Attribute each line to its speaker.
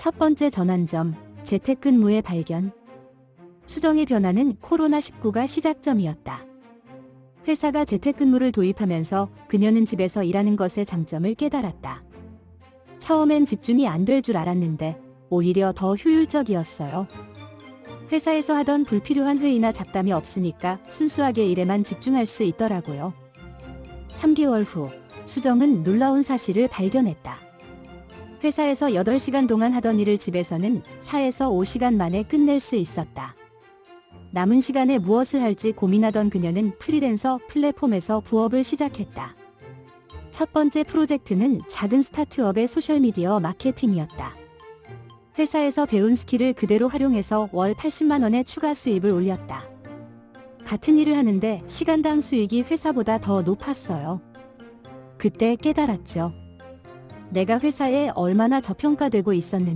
Speaker 1: 첫 번째 전환점, 재택근무의 발견. 수정의 변화는 코로나19가 시작점이었다. 회사가 재택근무를 도입하면서 그녀는 집에서 일하는 것의 장점을 깨달았다. 처음엔 집중이 안 될 줄 알았는데 오히려 더 효율적이었어요. 회사에서 하던 불필요한 회의나 잡담이 없으니까 순수하게 일에만 집중할 수 있더라고요. 3개월 후, 수정은 놀라운 사실을 발견했다. 회사에서 8시간 동안 하던 일을 집에서는 4에서 5시간 만에 끝낼 수 있었다. 남은 시간에 무엇을 할지 고민하던 그녀는 프리랜서 플랫폼에서 부업을 시작했다. 첫 번째 프로젝트는 작은 스타트업의 소셜미디어 마케팅이었다. 회사에서 배운 스킬을 그대로 활용해서 월 80만 원의 추가 수입을 올렸다. 같은 일을 하는데 시간당 수익이 회사보다 더 높았어요. 그때 깨달았죠. 내가 회사에 얼마나 저평가되고 있었는지.